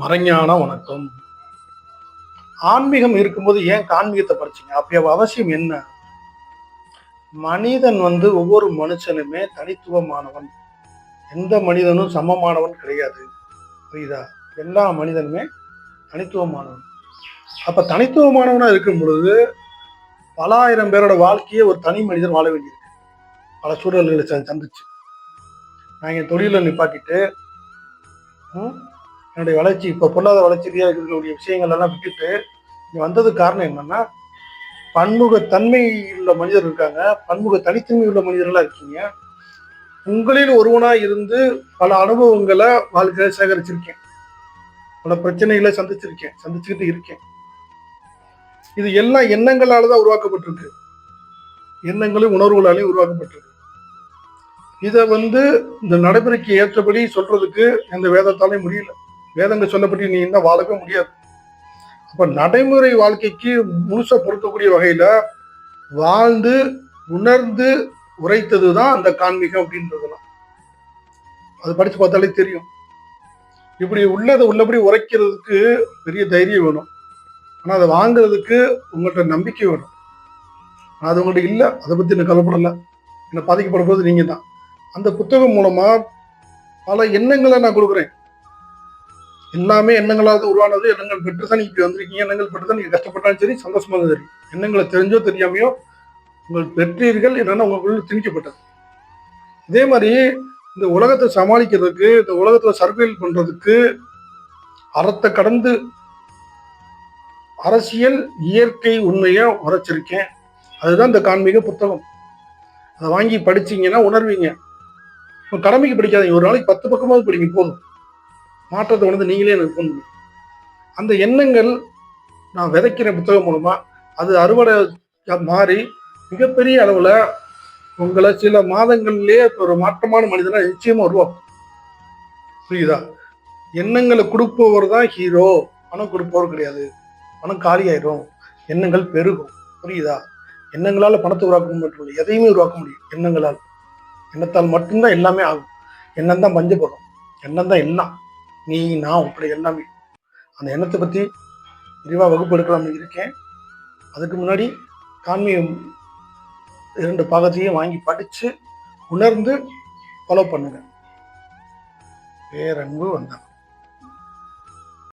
மறைஞான வணக்கம். ஆன்மீகம் இருக்கும்போது ஏன் ஆன்மீகத்தை படிச்சீங்க அப்படி அவசியம் என்ன? மனிதன் வந்து ஒவ்வொரு மனுஷனுமே தனித்துவமானவன். எந்த மனிதனும் சமமானவன் கிடையாது. புரியுதா? எல்லா மனிதனுமே தனித்துவமானவன். அப்ப தனித்துவமானவனா இருக்கும் பொழுது பல ஆயிரம் பேரோட வாழ்க்கையை ஒரு தனி மனிதன் வாழ வேண்டியிருக்கு. பல சூழல்களை சந்திச்சு. நான் என் தொழிலை நிப்பாட்டிட்டு ம், என்னுடைய வளர்ச்சி இப்போ பொருளாதார வளர்ச்சி ரீதியாக இருக்கக்கூடிய விஷயங்கள் எல்லாம் விட்டுட்டு இங்க வந்ததுக்கு காரணம் என்னன்னா பன்முகத்தன்மை உள்ள மனிதர் இருக்காங்க. பன்முக தனித்தன்மை உள்ள மனிதர்களாக இருக்கீங்க. உங்களில் ஒருவனாக இருந்து பல அனுபவங்களை வாழ்க்கையில் சேகரிச்சிருக்கேன். பல பிரச்சனைகளை சந்திச்சிருக்கேன். சந்திச்சுக்கிட்டு இருக்கேன். இது எல்லாம் எண்ணங்களால தான் உருவாக்கப்பட்டிருக்கு. எண்ணங்களும் உணர்வுகளாலையும் உருவாக்கப்பட்டிருக்கு. இதை வந்து இந்த நடைமுறைக்கு ஏற்றபடி சொல்றதுக்கு எந்த வேதத்தாலையும் முடியல. வேதங்கள் சொல்லப்பட்டு நீ இருந்தால் வாழவே முடியாது. அப்போ நடைமுறை வாழ்க்கைக்கு முழுசாக பொருத்தக்கூடிய வகையில் வாழ்ந்து உணர்ந்து உரைத்தது தான் அந்த கான்மீகம் அப்படின்றதுலாம் அது படித்து பார்த்தாலே தெரியும். இப்படி உள்ளதை உள்ளபடி உரைக்கிறதுக்கு பெரிய தைரியம் வேணும். ஆனால் அதை வாங்குறதுக்கு உங்கள்கிட்ட நம்பிக்கை வேணும். அது உங்கள்கிட்ட இல்லை அதை பற்றி எனக்கு கவலைப்படலை. என்னை பாதிக்கப்படும் போது நீங்கள் தான் அந்த புத்தகம் மூலமாக பல எண்ணங்களை நான் கொடுக்குறேன். எல்லாமே எண்ணங்களாவது உருவானது. எண்ணங்கள் பெற்று தான் இப்படி வந்திருக்கீங்க. எண்ணங்கள் பெற்று தான் நீங்க கஷ்டப்பட்டாலும் சரி சந்தோஷமா இருந்தாலும் சரி. எண்ணங்களை தெரிஞ்சோ தெரியாமையோ உங்கள் பெற்றீர்கள் என்னன்னா உங்களுக்குள்ள திணிக்கப்பட்டது. இதே மாதிரி இந்த உலகத்தை சமாளிக்கிறதுக்கு இந்த உலகத்துல சர்வைவல் பண்றதுக்கு அறத்தை கடந்து அரசியல் இயற்கை உண்மையை உரைச்சிருக்கேன். அதுதான் இந்த கான்மீக புத்தகம். அதை வாங்கி படிச்சீங்கன்னா உணர்வீங்க. கடமைக்கு படிக்காதீங்க. ஒரு நாளைக்கு பத்து பக்கமாவது படிங்க போதும். மாற்றத்தை வந்து நீங்களே எனக்கு கொண்டு அந்த எண்ணங்கள் நான் விதைக்கிற புத்தகம் மூலமா அது அறுவடை மாறி மிகப்பெரிய அளவில் உங்களை சில மாதங்கள்லேயே ஒரு மாற்றமான மனிதனாக நிச்சயமாக உருவாக்கும். புரியுதா? எண்ணங்களை கொடுப்பவர் தான் ஹீரோ பணம் கொடுப்பவர் கிடையாது. பணம் காலியாயிரும். எண்ணங்கள் பெருகும். புரியுதா? எண்ணங்களால் பணத்தை உருவாக்க முடியும் எதையுமே உருவாக்க முடியும் எண்ணங்களால். எண்ணத்தால் மட்டும்தான் எல்லாமே ஆகும். எண்ணம் தான் பஞ்சபகம் எண்ணம் தான் எல்லாம். நீ நான் இப்படி எல்லாமே அந்த எண்ணத்தை பத்தி விரிவாக வகுப்பு எடுக்கலாம்னு இருக்கேன். அதுக்கு முன்னாடி கான்மியம் இரண்டு பாகத்தையும் வாங்கி படிச்சு உணர்ந்து ஃபாலோ பண்ணுங்க. பேரன்பு வந்தனம்.